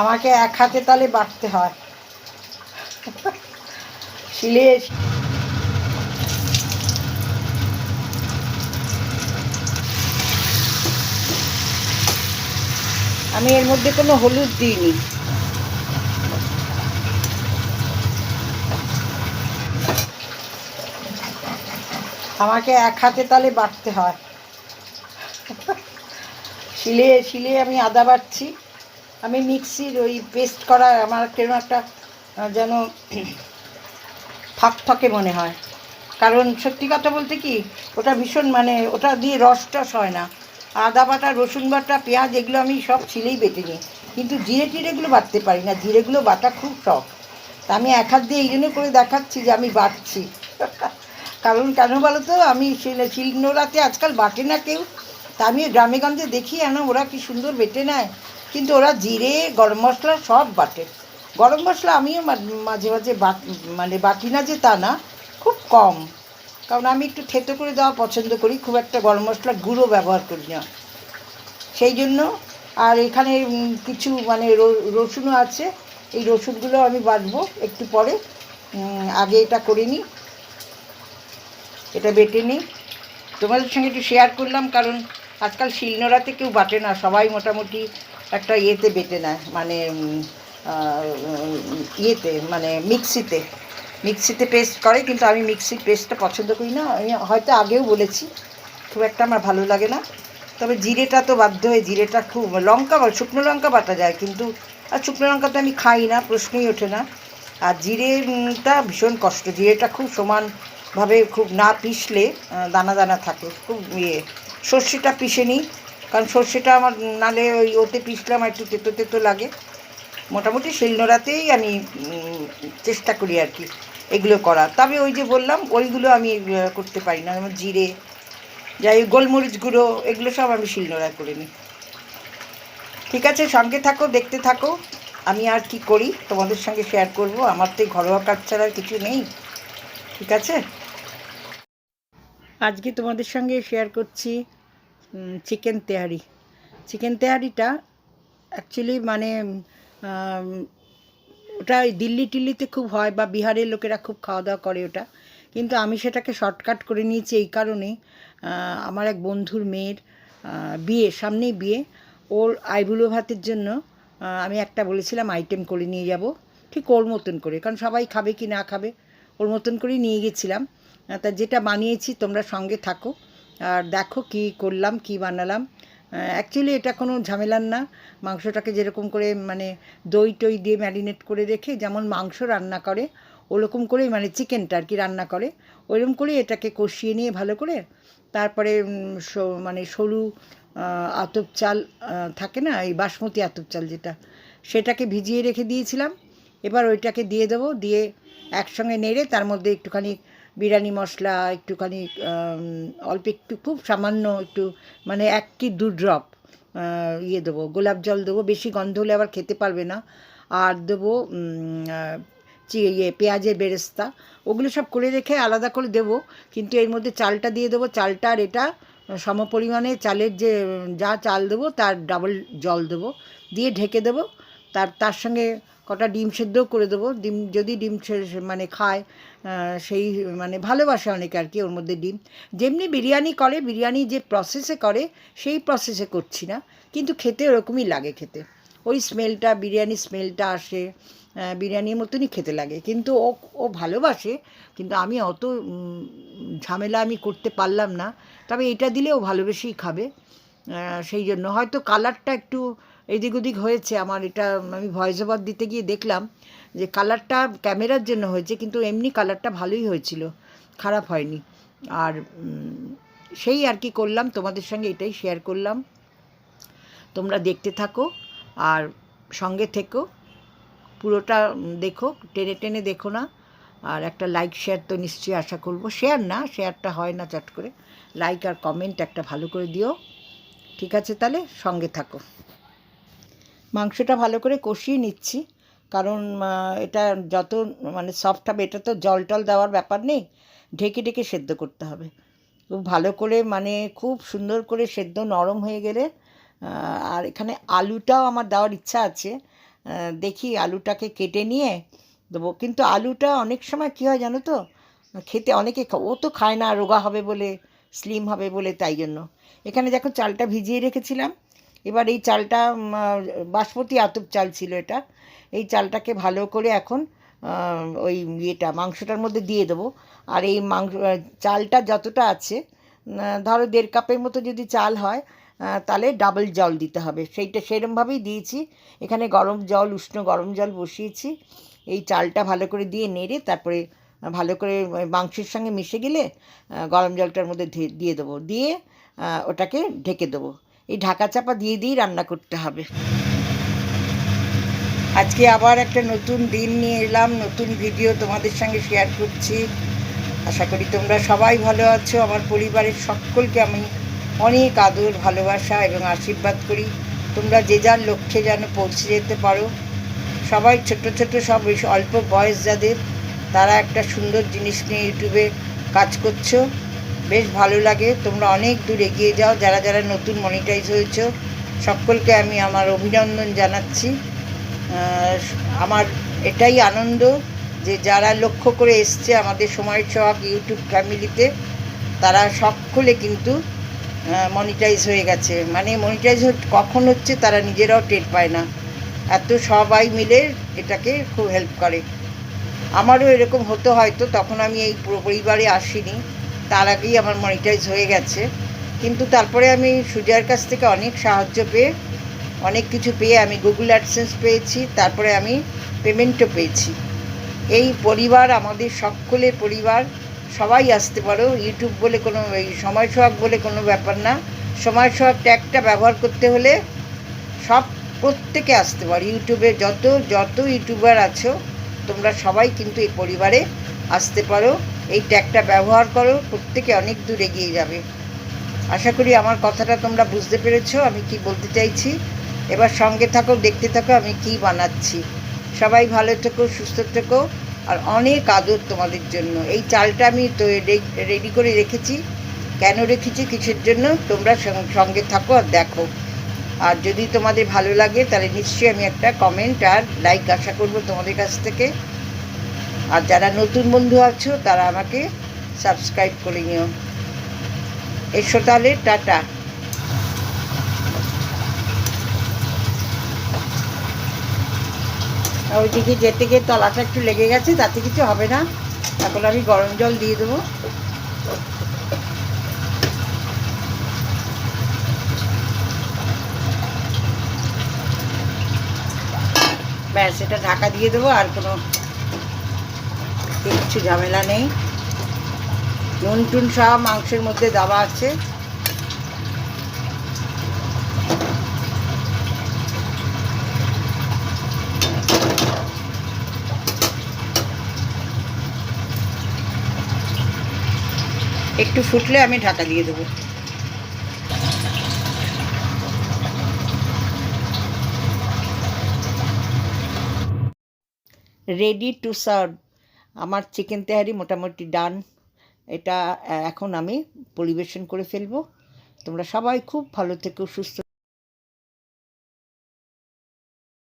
আমাকে এক হাতে তালে বাটতে হয়। শিলে আমি এর মধ্যে কোনো হলুদ দিইনি। আমাকে এক হাতে তালে বাটতে হয়। শিলে শিলে আমি আদা বাটছি। আমি মিক্সির ওই পেস্ট করা আমার কেন একটা যেন ফাঁকফাঁকে মনে হয়। কারণ সত্যি কথা বলতে কি, ওটা ভীষণ মানে ওটা দিয়ে রস টস হয় না। আদা বাটা, রসুন বাটা, পেঁয়াজ, এগুলো আমি সব ছিলেই বেটে নিই। কিন্তু জিরে টিরেগুলো বাটতে পারি না। জিরেগুলো বাটা খুব শখ। তা আমি এক হাত দিয়ে এই জন্য করে দেখাচ্ছি যে আমি বাটছি। কারণ কেন বলো তো আমি শিল- শিলনোড়াতে আজকাল বাটে না কেউ। তা আমি গ্রামে গঞ্জে দেখি যেন ওরা কি সুন্দর বেটে নেয়। কিন্তু ওরা জিরে, গরম মশলা সব বাটে। গরম মশলা আমিও মাঝে মাঝে বাট মানে বাটি না যে তা না, খুব কম। কারণ আমি একটু থেতো করে দেওয়া পছন্দ করি, খুব একটা গরম মশলা গুঁড়ো ব্যবহার করি না। সেই জন্য, আর এখানে কিছু মানে রসুনও আছে। এই রসুনগুলো আমি বাটবো একটু পরে। আগে এটা করে নিই। এটা বেটে নিই। তোমাদের সঙ্গে একটু শেয়ার করলাম, কারণ আজকাল শিলনোড়াতে কেউ বাটে না। সবাই মোটামুটি একটা ইয়েতে বেটে নেয় মানে ইয়েতে মানে মিক্সিতে। মিক্সিতে পেস্ট করে, কিন্তু আমি মিক্সির পেস্টটা পছন্দ করি না। আমি হয়তো আগেও বলেছি, খুব একটা আমার ভালো লাগে না। তবে জিরেটা তো বাধ্য হয়ে, জিরেটা খুব, লঙ্কা শুকনো লঙ্কা বাটা যায়, কিন্তু, আর শুকনো লঙ্কা তো আমি খাই না, প্রশ্নই ওঠে না। আর জিরেটা ভীষণ কষ্ট, জিরেটা খুব সমানভাবে খুব না পিষলে দানা দানা থাকে, খুব ইয়ে। সর্ষেটা পিষে নিই কারণ সর্ষেটা আমার নালে ওই ওতে পিষলে আমার একটু তেতো তেতো লাগে। মোটামুটি শিলনোড়াতেই আমি চেষ্টা করি আর কি এগুলো করার। তবে ওই যে বললাম, ওইগুলো আমি করতে পারি না। যেমন জিরে, যাই গোলমরিচ গুঁড়ো, এগুলো সব আমি শিলনোড়ায় করে নিই। ঠিক আছে, সঙ্গে থাকো, দেখতে থাকো। আমি আর কি করি, তোমাদের সঙ্গে শেয়ার করব। আমার তো ঘরোয়া কাজ ছাড়া কিছু নেই। ঠিক আছে? আজকে তোমাদের সঙ্গে শেয়ার করছি চিকেন তেহারি। চিকেন তেহারিটা অ্যাকচুয়ালি মানে ওটা ওই দিল্লি টিল্লিতে খুব হয় বা বিহারের লোকেরা খুব খাওয়া দাওয়া করে ওটা। কিন্তু আমি সেটাকে শর্টকাট করে নিয়েছি এই কারণে আমার এক বন্ধুর মেয়ের বিয়ে, সামনেই বিয়ে। ওর আইবুলো ভাতের জন্য আমি একটা বলেছিলাম আইটেম করে নিয়ে যাব। ঠিক ওর মতন করে, কারণ সবাই খাবে কি না খাবে, ওর মতন করেই নিয়ে গেছিলাম। তা যেটা বানিয়েছি তোমরা সঙ্গে থাকো। আর দেখো কি করলাম, কি বানালাম। অ্যাকচুয়ালি এটা কোনো ঝামেলার না। মাংসটাকে যেরকম করে মানে দই টই দিয়ে ম্যারিনেট করে রেখে যেমন মাংস রান্না করে, ওরকম করেই মানে চিকেনটা আর কি রান্না করে, ওইরকম করেই এটাকে কষিয়ে নিয়ে ভালো করে তারপরে মানে সরু আতপ চাল থাকে না, এই বাসমতি আতপ চাল যেটা, সেটাকে ভিজিয়ে রেখে দিয়েছিলাম। এবার ওইটাকে দিয়ে দেবো, দিয়ে একসঙ্গে নেড়ে তার মধ্যে একটুখানি বিরিয়ানি মশলা একটুখানি অল্প একটু, খুব সামান্য একটু মানে এক কি দু ড্রপ ইয়ে দেবো। গোলাপ জল দেবো, বেশি গন্ধ হলে আবার খেতে পারবে না। আর দেবো ইয়ে পেঁয়াজের বেরেস্তা, ওগুলো সব করে রেখে আলাদা করে দেবো। কিন্তু এর মধ্যে চালটা দিয়ে দেবো। চালটা আর এটা সমপরিমাণে চালের যে, যা চাল দেবো, তার ডাবল জল দেবো। দিয়ে ঢেকে দেবো। তার তার সঙ্গে কটা ডিম সেদ্ধও করে দেবো। ডিম যদি ডিম মানে খায় সেই মানে ভালোবাসে অনেকে আর কি ওর মধ্যে ডিম। যেমনি বিরিয়ানি করে, বিরিয়ানি যে প্রসেসে করে, সেই প্রসেসে করছি না। কিন্তু খেতে ওরকমই লাগে খেতে। ওই স্মেলটা বিরিয়ানি স্মেলটা আসে বিরিয়ানির মতনই খেতে লাগে। কিন্তু ও ও ভালোবাসে, কিন্তু আমি অত ঝামেলা আমি করতে পারলাম না। তবে এটা দিলে ও ভালোবেসেই খাবে। সেই জন্য। হয়তো কালারটা একটু এদিক ওদিক হয়েছে। আমার এটা, আমি ভয়েস ওভার দিতে গিয়ে দেখলাম যে কালারটা ক্যামেরার জন্য হয়েছে, কিন্তু এমনি কালারটা ভালোই হয়েছিল। খারাপ হয়নি। আর সেই আর কি করলাম, তোমাদের সঙ্গে এটাই শেয়ার করলাম। তোমরা দেখতে থাকো আর সঙ্গে থেকো। পুরোটা দেখো, টেনে টেনে দেখো না। আর একটা লাইক শেয়ার তো নিশ্চয়ই আশা করব। শেয়ার না শেয়ারটা হয় না চট করে। লাইক আর কমেন্ট একটা ভালো করে দিও। ঠিক আছে তাহলে? সঙ্গে থাকো। মাংসটা ভালো করে কষিয়ে নিচ্ছি। কারণ এটা যত মানে সফট হবে, এটা তো জল টল দেওয়ার ব্যাপার নেই, ঢেকে ঢেকে সেদ্ধ করতে হবে। খুব ভালো করে মানে খুব সুন্দর করে সেদ্ধ নরম হয়ে গেলে আর এখানে আলুটাও আমার দেওয়ার ইচ্ছা আছে। দেখি আলুটাকে কেটে নিয়ে দেবো। কিন্তু আলুটা অনেক সময় কী হয় জানো তো, খেতে অনেকে ও তো খায় না, রোগা হবে বলে, স্লিম হবে বলে, তাই জন্য। এখানে দেখো চালটা ভিজিয়ে রেখেছিলাম। এবার এই চালটা বাসমতি আতপ চাল ছিল এটা। এই চালটাকে ভালো করে এখন ওই ইয়েটা, মাংসটার মধ্যে দিয়ে দেবো। আর এই মাংস চালটা যতটা আছে ধরো দেড় কাপের মতো যদি চাল হয় তাহলে ডাবল জল দিতে হবে। সেইটা সেরমভাবেই দিয়েছি। এখানে গরম জল, উষ্ণ গরম জল বসিয়েছি। এই চালটা ভালো করে দিয়ে নেড়ে, তারপরে ভালো করে মাংসের সঙ্গে মিশে গেলে গরম জলটার মধ্যে দিয়ে দেবো। দিয়ে ওটাকে ঢেকে দেবো। এই ঢাকা চাপা দিয়ে দিয়েই রান্না করতে হবে। আজকে আবার একটা নতুন দিন নিয়ে এলাম, নতুন ভিডিও তোমাদের সঙ্গে শেয়ার করছি। আশা করি তোমরা সবাই ভালো আছো। আমার পরিবারের সকলকে আমি অনেক আদর, ভালোবাসা এবং আশীর্বাদ করি। তোমরা যে যার লক্ষ্যে যেন পৌঁছে যেতে পারো। সবাই ছোট ছোট সব অল্প বয়স যাদের তারা একটা সুন্দর জিনিস নিয়ে ইউটিউবে কাজ করছ। বেশ ভালো লাগে। তোমরা অনেক দূর এগিয়ে যাও, যারা যারা নতুন মনিটাইজ হয়েছ। সকলকে আমি আমার অভিনন্দন জানাচ্ছি। আমার এটাই আনন্দ যে যারা লক্ষ্য করে এসছে আমাদের সময় সোহাগ ইউটিউব ফ্যামিলিতে, তারা সকলে কিন্তু মনিটাইজ হয়ে গেছে। মানে মনিটাইজ কখন হচ্ছে তারা নিজেরাও টের পায় না। এত সবাই মিলে এটাকে খুব হেল্প করে। আমারও এরকম হতো হয়তো, তখন আমি এই পুরো পরিবারে আসিনি। তার আগেই আমার মনিটাইজ হয়ে গেছে। কিন্তু তারপরে আমি সুজয়ার কাছ থেকে অনেক সাহায্য পেয়ে, অনেক কিছু পেয়ে আমি গুগল অ্যাডসেন্স পেয়েছি, তারপরে আমি পেমেন্টও পেয়েছি। এই পরিবার, আমাদের সকলের পরিবার, সবাই আসতে পারো ইউটিউব বলে কোনো, এই সময় সোহাগ বলে কোনো ব্যাপার না। সময় সোহাগ ট্যাগটা ব্যবহার করতে হলে সব প্রত্যেকে আসতে পারো। ইউটিউবে যত যত ইউটিউবার আছো, তোমরা সবাই কিন্তু এই পরিবারে আসতে পারো। এই ট্যাগটা ব্যবহার করো, প্রত্যেকে অনেক দূর এগিয়ে যাবে। আশা করি আমার কথাটা তোমরা বুঝতে পেরেছ, আমি কি বলতে চাইছি। এবার সঙ্গে থাকো, দেখতে থাকো আমি কি বানাচ্ছি। সবাই ভালো থেকো, সুস্থ থেকো, আর অনেক আদর তোমাদের জন্য। এই চালটা আমি তো রেডি করে রেখেছি। কেন রেখেছি কিসের জন্য? তোমরা সঙ্গে থাকো আর দেখো। আর যদি তোমাদের ভালো লাগে, তাহলে নিশ্চয়ই আমি একটা কমেন্ট আর লাইক আশা করব তোমাদের কাছ থেকে। আর যারা নতুন বন্ধু আছো, তারা আমাকে সাবস্ক্রাইব করে নিও। এসো তাহলে, টাটা। ওইদিকে যেতে গিয়ে তলাটা একটু লেগে গেছে, তাতে কিছু হবে না। এখন আমি গরম জল দিয়ে দেবো। ব্যাস, এটা ঢাকা দিয়ে দেবো, আর কোনো কিচ্ছু ঝামেলা নেই। নুন টুন সব মাংসের মধ্যে দেওয়া আছে। একটু ফুটলে আমি ঢাকা দিয়ে দেবো। রেডি টু সার্ভ আমার চিকেন তেহারি মোটামুটি ডান এটা এখন আমি পরিবেশন করে ফেলব। তোমরা সবাই খুব ভালো থেকো, সুস্থ